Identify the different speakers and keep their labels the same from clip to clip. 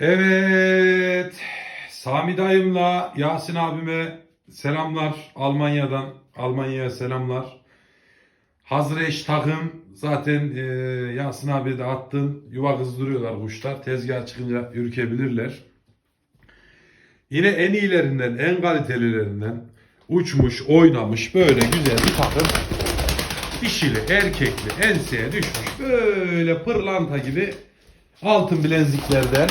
Speaker 1: Evet. Sami dayımla Yasin abime selamlar Almanya'dan. Almanya'ya selamlar. Hazreş takım zaten e, Yasin abi de attın. Yuva kızdırıyorlar kuşlar. Tezgah çıkınca ürkebilirler. Yine en iyilerinden, en kalitelilerinden uçmuş, oynamış böyle güzel bir takım. Dişili, erkekli, enseye düşmüş. Böyle pırlanta gibi altın bileziklerden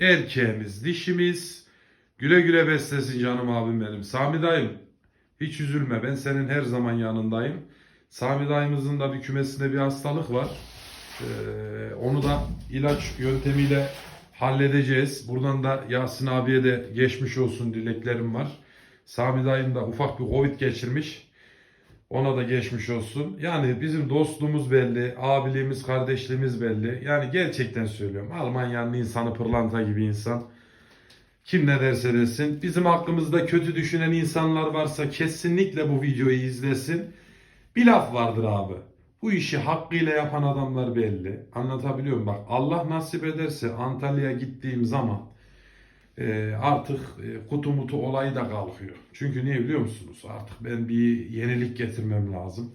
Speaker 1: Erkeğimiz, dişimiz. Güle güle beslesin canım abim benim. Sami dayım hiç üzülme ben senin her zaman yanındayım. Sami dayımızın da bir kümesinde bir hastalık var. Ee, onu da ilaç yöntemiyle halledeceğiz. Buradan da Yasin abiye de geçmiş olsun dileklerim var. Sami dayım da ufak bir covid geçirmiş. Ona da geçmiş olsun. Yani bizim dostluğumuz belli, abiliğimiz, kardeşliğimiz belli. Yani gerçekten söylüyorum. Almanya'nın insanı pırlanta gibi insan. Kim ne derse desin. Bizim hakkımızda kötü düşünen insanlar varsa kesinlikle bu videoyu izlesin. Bir laf vardır abi. Bu işi hakkıyla yapan adamlar belli. Anlatabiliyor muyum? Bak Allah nasip ederse Antalya'ya gittiğim zaman e, artık e, kutu mutu olayı da kalkıyor. Çünkü niye biliyor musunuz? Artık ben bir yenilik getirmem lazım.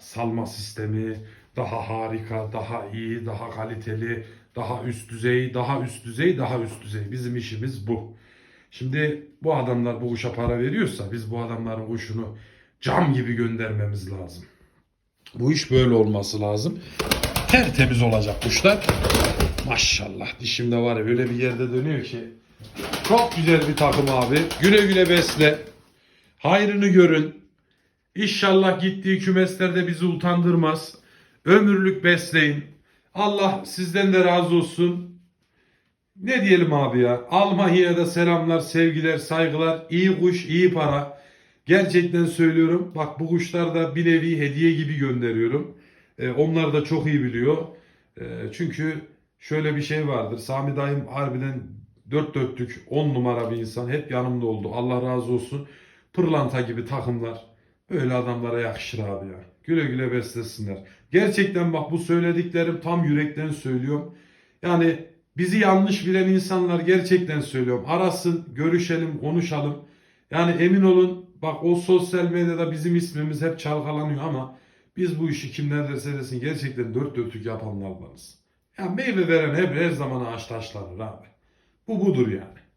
Speaker 1: Salma sistemi daha harika, daha iyi, daha kaliteli, daha üst düzey, daha üst düzey, daha üst düzey. Bizim işimiz bu. Şimdi bu adamlar bu kuşa para veriyorsa biz bu adamların kuşunu cam gibi göndermemiz lazım. Bu iş böyle olması lazım. Tertemiz olacak kuşlar. Maşallah dişimde var ya öyle bir yerde dönüyor ki. Çok güzel bir takım abi. Güle güle besle. Hayrını görün. İnşallah gittiği kümeslerde bizi utandırmaz. Ömürlük besleyin. Allah sizden de razı olsun. Ne diyelim abi ya? Almanya'ya da selamlar, sevgiler, saygılar. İyi kuş, iyi para. Gerçekten söylüyorum. Bak bu kuşlar da bir nevi hediye gibi gönderiyorum. Ee, onlar da çok iyi biliyor. Ee, çünkü şöyle bir şey vardır. Sami dayım harbiden dört dörtlük on numara bir insan. Hep yanımda oldu. Allah razı olsun. Pırlanta gibi takımlar. Böyle adamlara yakışır abi ya. Güle güle beslesinler. Gerçekten bak bu söylediklerim tam yürekten söylüyorum. Yani bizi yanlış bilen insanlar gerçekten söylüyorum. Arasın, görüşelim, konuşalım. Yani emin olun bak o sosyal medyada bizim ismimiz hep çalkalanıyor ama biz bu işi kim ne derse desin gerçekten dört dörtlük yapanlardanız. Ya meyve veren hep her zaman ağaç taşlanır abi. Bu budur yani.